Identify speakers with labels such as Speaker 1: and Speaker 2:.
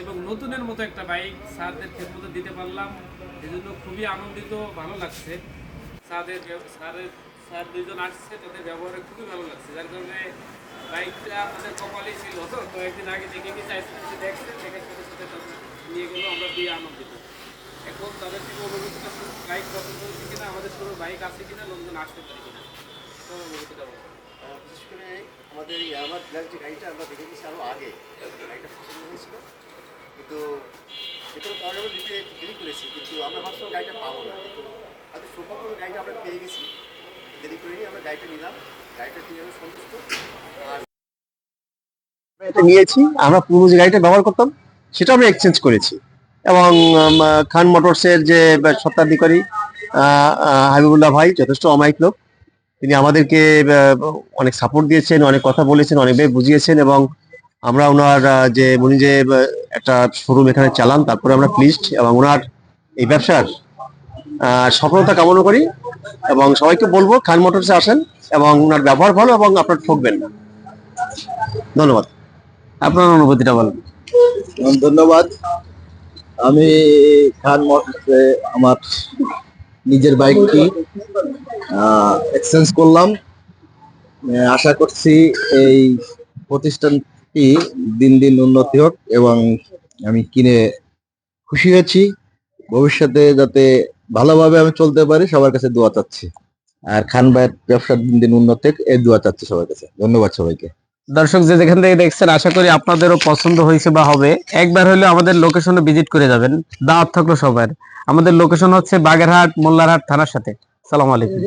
Speaker 1: এবং নতুনের মতো একটা বাইক স্যারদের খেদমতো দিতে পারলাম এই জন্য খুবই আনন্দিত ভালো লাগছে স্যারদের স্যারের স্যার দুইজন আসছে তাদের ব্যবহারে খুবই ভালো লাগছে যার কারণে বাইকটা আমাদের কপালেই ছিল তো কয়েকদিন আগে দেখে গেছে আইসক্রিম দেখছে দেখার সাথে সাথে তাদের নিয়ে গেলো আমরা দিয়ে আনন্দিত। এখন তাদের থেকে অনুভূতিটা শুধু বাইক পছন্দ হচ্ছে কিনা আমাদের শুধু বাইক আছে কিনা লোকজন আসতে পারে কিনা অনুভূতিটা বলো।
Speaker 2: বিশেষ করে আমাদের এই আমার ব্ল্যাক যে গাড়িটা আমরা দেখে গেছি আরও আগে গাড়িটা পছন্দ হয়েছিল। কিন্তু যে কোনো কারণে আমরা নিতে দেরি করেছি কিন্তু আমরা ভাবছিলাম গাড়িটা পাবো না। কিন্তু হয়তো সৌভাগ্য গাড়িটা আমরা পেয়ে গেছি। দেরি করিনি আমরা গাড়িটা নিলাম। গাড়িটা নিয়ে আমি সন্তুষ্ট। আর
Speaker 3: আমরা এটা নিয়েছি আমরা পুরো যে গাড়িটা ব্যবহার করতাম সেটা আমরা এক্সচেঞ্জ করেছি। এবং খান মোটরসের যে আহ, হাবিবুল্লাহ ভাই যথেষ্ট অমায়িক লোক। তিনি আমাদেরকে অনেক সাপোর্ট দিয়েছেন অনেক কথা বলেছেন অনেকভাবে বুঝিয়েছেন এবং আমরা ওনার যে উনি যে একটা শোরুম এখানে চালান তারপরে আমরা প্লিজড এবং ওনার এই ব্যবসার সফলতা কামনা করি এবং সবাইকে বলব খান মোটরসে আসেন এবং ওনার ব্যবহার ভালো এবং আপনার ঠকবেন। না ধন্যবাদ। আপনার অনুভূতিটা বলেন।
Speaker 4: ধন্যবাদ। আমি খান মোটরসে আমার নিজের বাইকটি এক্সচেঞ্জ করলাম। আশা করছি এই প্রতিষ্ঠানটি দিন দিন উন্নতি হোক এবং আমি কিনে খুশি হয়েছি। ভবিষ্যতে যাতে ভালোভাবে আমি চলতে পারি, সবার কাছে দোয়া চাচ্ছি। আর খান ভাইয়ের ব্যবসার দিন দিন উন্নতি হোক, এই দোয়া চাচ্ছি সবার কাছে। ধন্যবাদ সবাইকে।
Speaker 5: দর্শক, যে যেখান থেকে দেখছেন, আশা করি আপনাদেরও পছন্দ হয়েছে বা হবে। একবার হলে আমাদের লোকেশনে ভিজিট করে যাবেন। দাওয়াত থাকল সবার আমাদের লোকেশন হচ্ছে বাগেরহাট, মোল্লারহাট থানার সাথে। সালাম আলাইকুম।